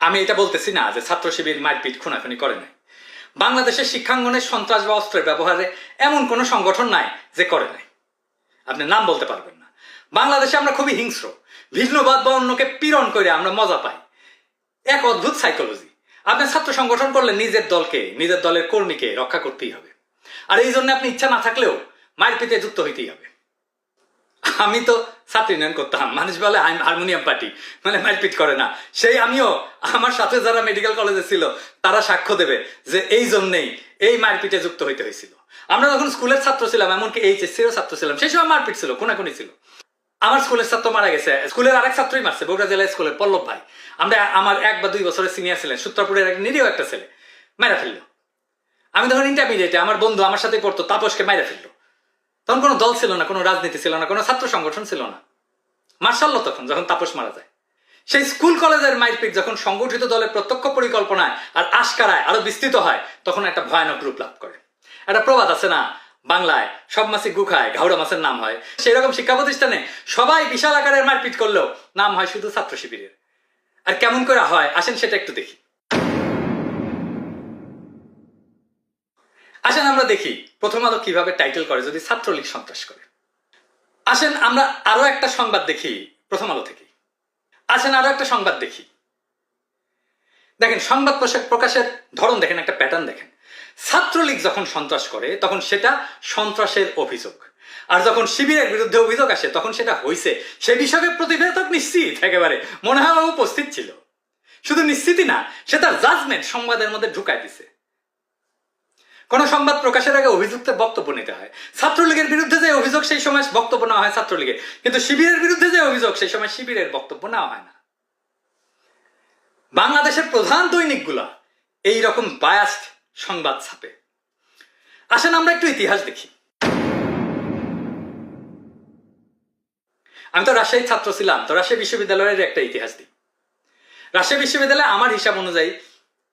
আমি এটা বলতেছি না যে ছাত্র শিবির মারপিট খুনাখুনি করে নাই। বাংলাদেশের শিক্ষাঙ্গনের সন্ত্রাস বা অস্ত্রের ব্যবহারে এমন কোনো সংগঠন নাই যে করে নাই। আপনি নাম বলতে পারবেন না। বাংলাদেশে আমরা খুবই হিংস্র, ভিন্নবাদ বা অন্যকে পীড়ন করে আমরা মজা পাই। এক অদ্ভুত সাইকোলজি আপনি ছাত্র সংগঠন করলে নিজের দলকে, নিজের দলের কর্মীকে রক্ষা করতেই হবে। আর এই জন্য আপনি ইচ্ছা না থাকলেও মারপিটে যুক্ত হইতেই হবে। আমি তো ছাত্র ইউনিয়ন করতাম। মানুষ বলে হারমোনিয়াম পার্টি। মানে মারপিট করে না। সেই আমিও, আমার সাথে যারা মেডিকেল কলেজে ছিল, তারা সাক্ষ্য দেবে যে এই জন্যেই এই মারপিটে যুক্ত হইতে হয়েছিল। আমরা যখন স্কুলের ছাত্র ছিলাম, এমনকি এইচএসসিরও ছাত্র ছিলাম, সেই সময় মারপিট ছিল কোনাকুনি ছিল। আমার স্কুলের ছাত্র মারা গেছে। স্কুলের আরেক ছাত্রই মারছে, বগুড়া জেলা স্কুলের পল্লব ভাই। আমরা, আমার এক বা দুই বছরের সিনিয়র ছিলেন, সূত্রপুরের এক নিরীহ একটা ছেলে মারা ফেলল। আমি তখন ইন্টারমিডিয়েটে আমার বন্ধু আমার সাথে পড়তো, তাপসকে মারা ফেলল। তখন কোনো দল ছিল না, কোনো রাজনীতি ছিল না, কোনো ছাত্র সংগঠন ছিল না। মার্শাল্ল তখন, যখন তাপস মারা যায়। সেই স্কুল কলেজের মাইরপিট যখন সংগঠিত দলের প্রত্যক্ষ পরিকল্পনায় আর আশকারায় আরও বিস্তৃত হয়, তখন একটা ভয়ানক রূপ লাভ করে। একটা প্রবাদ আছে না, বাংলায় সব মাসি গুখায় ঘাউড়া মাছের নাম হয়। সেই রকম শিক্ষা প্রতিষ্ঠানে সবাই বিশাল আকারের মারপিট করলেও নাম হয় শুধু ছাত্র শিবিরের। আর কেমন করে হয়, আসেন সেটা একটু দেখি। আসেন আমরা দেখি প্রথম আলো কীভাবে টাইটেল করে যদি ছাত্রলীগ সন্ত্রাস করে। আসেন আমরা আরও একটা সংবাদ দেখি প্রথম আলো থেকে আসেন আরও একটা সংবাদ দেখি। দেখেন, সংবাদ প্রকাশের ধরন দেখেন, একটা প্যাটার্ন দেখেন। ছাত্রলীগ যখন সন্ত্রাস করে, তখন সেটা সন্ত্রাসের অভিযোগ। আর যখন শিবিরের বিরুদ্ধে অভিযোগ আসে, তখন সেটা হইছে। সে বিষয়ে প্রতিবেদক নিশ্চিত একেবারে, মনে হয় উপস্থিত ছিল। শুধু নিশ্চিতই না, সে তার জাজমেন্ট সংবাদের মধ্যে ঢুকাই দিছে। কোন সংবাদ প্রকাশের আগে অভিযুক্তের বক্তব্য নিতে হয়। ছাত্রলীগের বিরুদ্ধে যে অভিযোগ, সেই সময় বক্তব্য নেওয়া হয় ছাত্রলীগের। কিন্তু শিবিরের বিরুদ্ধে যে অভিযোগ, সেই সময় শিবিরের বক্তব্য নেওয়া হয় না। বাংলাদেশের প্রধান দৈনিকগুলা এই রকম বায়াস্ট সংবাদ ছাপে। আসেন আমরা একটু ইতিহাস দেখি। আমি তো রাজশাহী ছাত্র ছিলাম, তো রাজশাহী বিশ্ববিদ্যালয়ের একটা ইতিহাস দিই। রাজশাহী বিশ্ববিদ্যালয়ে আমার হিসাব অনুযায়ী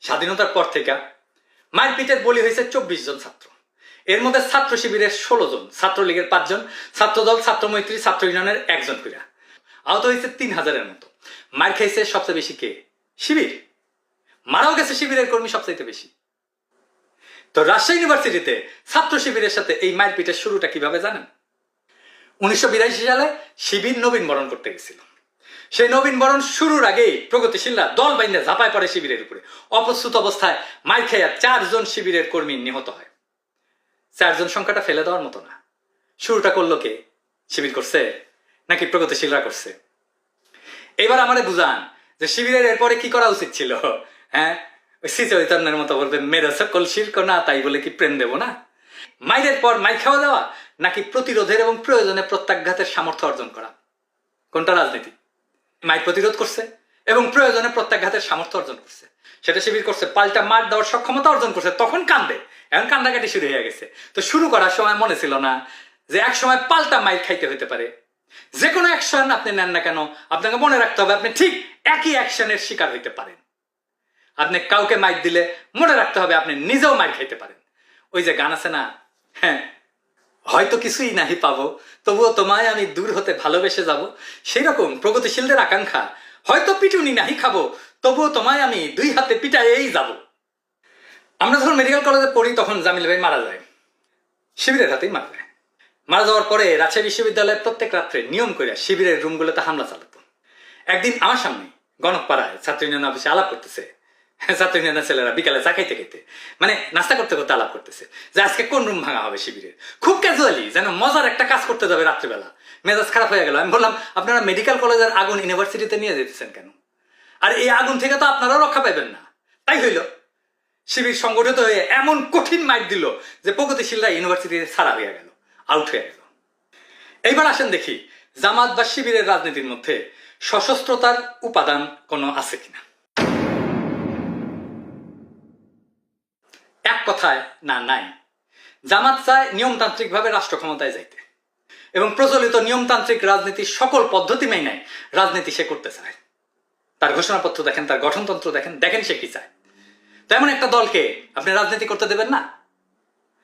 স্বাধীনতার পর থেকে মারপিটের বলি হয়েছে চব্বিশ জন ছাত্র। এর মধ্যে ছাত্র শিবিরের ষোলো জন, ছাত্রলীগের পাঁচজন ছাত্রদল ছাত্র মৈত্রী ছাত্র ইউনিয়নের একজন কইরা। আহত হয়েছে তিন হাজারের মতো। মার খাইছে সবচেয়ে বেশি কে? শিবির। মারাও গেছে শিবিরের কর্মী সবচাইতে বেশি। তো রাজশাহী ইউনিভার্সিটিতে ছাত্র শিবিরের সাথে এই মারপিটের শুরুটা কীভাবে জানেন? উনিশশো বিরাশি সালে শিবির নবীন বরণ করতে গেছিল। সেই নবীন বরণ শুরুর আগেই প্রগতিশীলরা দল বাইন্দে ঝাঁপায় পড়ে শিবিরের উপরে। অপ্রস্তুত অবস্থায় মার খেয়া চারজন শিবিরের কর্মী নিহত হয়। চারজন সংখ্যাটা ফেলে দেওয়ার মতো না। শুরুটা করল কে? শিবির করছে? নাকি প্রগতিশীলরা করছে? এবার আমারে বুঝান যে শিবিরের এরপরে কি করা উচিত ছিল? হ্যাঁ? শ্রী চৈতন্যের মতো বলবে, মেরে সকল শির্ক না, তাই বলে কি প্রেম দেব না? মাইরের পর মাই খাওয়া দেওয়া, নাকি প্রতিরোধের এবং প্রয়োজনে প্রত্যাঘাতের সামর্থ্য অর্জন করা? কোনটা রাজনীতি? মাই প্রতিরোধ করছে এবং প্রয়োজনে প্রত্যাঘাতের সামর্থ্য অর্জন করছে। সেটা শিবির করছে, পাল্টা মার দেওয়ার সক্ষমতা অর্জন করছে, তখন কান্দে। এখন কান্দাকাটি শুরু হয়ে গেছে। তো শুরু করার সময় মনে ছিল না যে এক সময় পাল্টা মাইর খাইতে হতে পারে। যে কোনো অ্যাকশন আপনি নেন না কেন, আপনাকে মনে রাখতে হবে আপনি ঠিক একই অ্যাকশনের শিকার হইতে পারেন। আপনি কাউকে মাইর দিলে মনে রাখতে হবে আপনি নিজেও মাইর খাইতে পারেন। ওই যে গান আছে না? হ্যাঁ হয়তো কিছুই নাহি পাবো, তবুও তোমায় আমি দূর হতে ভালোবেসে যাব। সেরকম প্রগতিশীলদের আকাঙ্ক্ষা, হয়তো পিটুনি নাহি খাব, তবুও তোমায় আমি দুই হাতে পিটাইয়েই যাব। আমরা যখন মেডিকেল কলেজে পড়ি, তখন জামিল ভাই মারা যায়। শিবিরের হাতেই মারা যায়। মারা যাওয়ার পরে রাজশাহী বিশ্ববিদ্যালয়ের প্রত্যেক রাত্রে নিয়ম করে শিবিরের রুমগুলোতে হামলা চালাতো। একদিন আমার সামনে গণকপাড়ায় ছাত্র ইউনিয়ন অফিসে আলাপ করতেছে। ছাত্র ছেলেরা বিকালে চা খাইতে খাইতে মানে নাস্তা করতে করতে আলাপ করতেছে। যে আজকে কোন রুম ভাঙা হবে খুব ক্যাজুয়ালি যেন মজার একটা কাজ করতে যাবে রাত্রিবেলা। মেজাজ খারাপ হয়ে গেল। আমি বললাম, আপনারা মেডিকেল কলেজের আগুন ইউনিভার্সিটিতে নিয়ে যেতেছেন কেন? আর এই আগুন থেকে তো আপনারাও রক্ষা পাবেন না। তাই হইল, শিবির সংগঠিত হয়ে এমন কঠিন মাইক দিল যে প্রগতিশীলরা ইউনিভার্সিটি ছাড়া হয়ে গেল আউট হয়ে গেল। এইবার আসেন দেখি, জামাত বা শিবিরের রাজনীতির মধ্যে সশস্ত্রতার উপাদান কোনো আছে কিনা এক কথায় না, নাই। জামাত চায় নিয়মতান্ত্রিকভাবে রাষ্ট্র ক্ষমতায় যাইতে। এবং প্রচলিত নিয়মতান্ত্রিক রাজনীতির সকল পদ্ধতি মেনে রাজনীতি সে করতে চায়। তার ঘোষণাপত্র দেখেন, তার গঠনতন্ত্র দেখেন দেখেন সে কি চায়। তেমন একটা দলকে আপনি রাজনীতি করতে দেবেন না?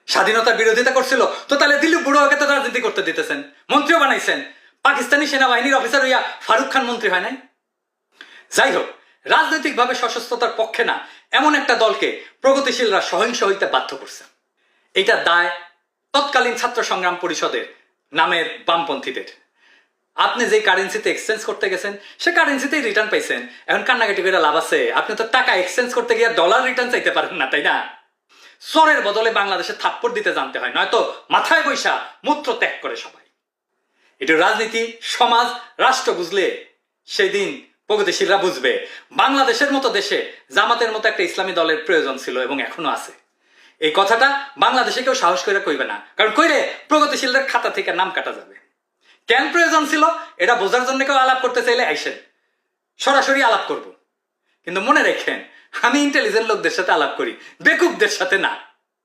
স্বাধীনতার বিরোধিতা করছিল, তো তাহলে দিলীপ বুড়োকে তো রাজনীতি করতে দিতেছেন, মন্ত্রীও বানাইছেন। পাকিস্তানি সেনাবাহিনীর অফিসার হইয়া ফারুক খান মন্ত্রী হয় নাই? যাই হোক, রাজনৈতিকভাবে সশস্ত্রতার পক্ষে না এমন একটা দলকে প্রগতিশীলরা সহিংস হইতে বাধ্য করছে। এটা দায় তৎকালীন ছাত্র সংগ্রাম পরিষদের নামের বামপন্থীদের। আপনি যে কারেন্সিতে এক্সচেঞ্জ করতে গেছেন, সে কারেন্সিতেই রিটার্ন পাইছেন। এখন কান্নাকাটি করে লাভ আছে। আপনি তো টাকা এক্সচেঞ্জ করতে গিয়ে ডলার রিটার্ন চাইতে পারেন না, তাই না? সরের বদলে বাংলাদেশে থাপ্পড় দিতে জানতে হয়, নয়তো মাথায় বৈশা মূত্র ত্যাগ করে সবাই। এটা রাজনীতি, সমাজ, রাষ্ট্র বুঝলে সেই দিন প্রগতিশীলরা বুঝবে, বাংলাদেশের মতো দেশে জামাতের মতো একটা ইসলামী দলের প্রয়োজন ছিল এবং এখনও আছে। এই কথাটা বাংলাদেশে কেউ সাহস করে কইবে না। কারণ কইলে প্রগতিশীলদের খাতা থেকে নাম কাটা যাবে। কেন প্রয়োজন ছিল? এটা বোঝার জন্য কেউ আলাপ করতে চাইলে আইসেন। সরাসরি আলাপ করব। কিন্তু মনে রেখেন, আমি ইন্টেলিজেন্ট লোকদের সাথে আলাপ করি, বেকুবদের সাথে না।